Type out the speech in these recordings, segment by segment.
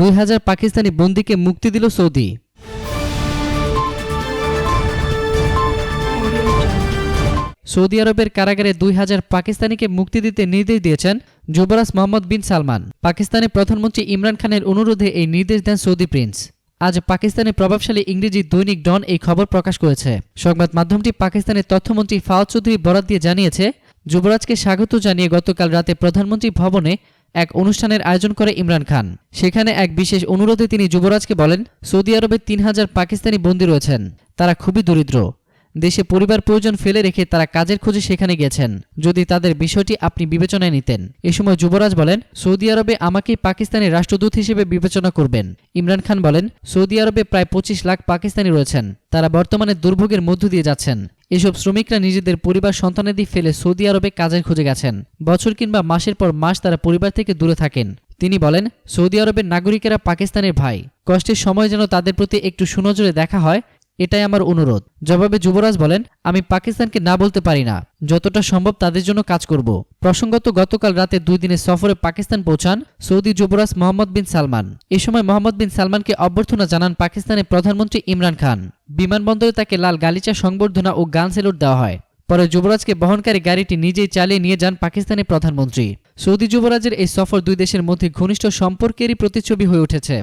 দুই হাজার পাকিস্তানি বন্দীকে মুক্তি দিল সৌদি। সৌদি আরবের কারাগারে দুই হাজার পাকিস্তানিকে মুক্তি দিতে নির্দেশ দিয়েছেন যুবরাজ মোহাম্মদ বিন সালমান। পাকিস্তানের প্রধানমন্ত্রী ইমরান খানের অনুরোধে এই নির্দেশ দেন সৌদি প্রিন্স। আজ পাকিস্তানের প্রভাবশালী ইংরেজি দৈনিক ডন এই খবর প্রকাশ করেছে। সংবাদ মাধ্যমটি পাকিস্তানের তথ্যমন্ত্রী ফাওয়াদ চৌধুরী বরাদ দিয়ে জানিয়েছে, যুবরাজকে স্বাগত জানিয়ে গতকাল রাতে প্রধানমন্ত্রী ভবনে এক অনুষ্ঠানের আয়োজন করে ইমরান খান। সেখানে এক বিশেষ অনুরোধে তিনি যুবরাজকে বলেন, সৌদি আরবে তিন হাজার পাকিস্তানি বন্দী রয়েছেন। তারা খুবই দরিদ্র। দেশে পরিবার প্রয়োজন ফেলে রেখে তারা কাজের খোঁজে সেখানে গেছেন যদি তাদের বিষয়টি আপনি বিবেচনায় নিতেন। এ সময় যুবরাজ বলেন, সৌদি আরবে আমাকেই পাকিস্তানের রাষ্ট্রদূত হিসেবে বিবেচনা করবেন। ইমরান খান বলেন, সৌদি আরবে প্রায় পঁচিশ লাখ পাকিস্তানি রয়েছেন। তারা বর্তমানে দুর্ভোগের মধ্য দিয়ে যাচ্ছেন। এসব শ্রমিকরা নিজেদের পরিবার সন্তানাদি ফেলে সৌদি আরবে কাজের খুঁজে গেছেন। বছর কিংবা মাসের পর মাস তারা পরিবার থেকে দূরে থাকেন। তিনি বলেন, সৌদি আরবের নাগরিকেরা পাকিস্তানের ভাই। কষ্টের সময় যেন তাদের প্রতি একটু সুনজরে দেখা হয় এটাই আমার অনুরোধ। জবাবে যুবরাজ বলেন, আমি পাকিস্তানকে না বলতে পারি না। যতটা সম্ভব তাদের জন্য কাজ করব। প্রসঙ্গত, গতকাল রাতে দুই দিনের সফরে পাকিস্তান পৌঁছান সৌদি যুবরাজ মোহাম্মদ বিন সালমান। এ সময় মোহাম্মদ বিন সালমানকে অভ্যর্থনা জানান পাকিস্তানের প্রধানমন্ত্রী ইমরান খান। বিমানবন্দরে তাকে লাল গালিচা, সংবর্ধনা ও গান সেলুট দেওয়া হয়। পরে যুবরাজকে বহনকারী গাড়িটি নিজেই চালিয়ে নিয়ে যান পাকিস্তানের প্রধানমন্ত্রী। সৌদি যুবরাজের এই সফর দুই দেশের মধ্যে ঘনিষ্ঠ সম্পর্কেরই প্রতিচ্ছবি হয়ে উঠেছে।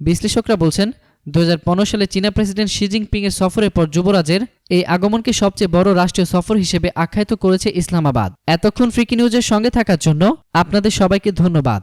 বিশ্লেষকরা বলছেন দু হাজার পনেরো সালে চীনা প্রেসিডেন্ট শি জিনপিং এর সফরের পর যুবরাজের এই আগমনকে সবচেয়ে বড় রাষ্ট্রীয় সফর হিসেবে আখ্যায়িত করেছে ইসলামাবাদ। এতক্ষণ ফ্রিকি নিউজের সঙ্গে থাকার জন্য আপনাদের সবাইকে ধন্যবাদ।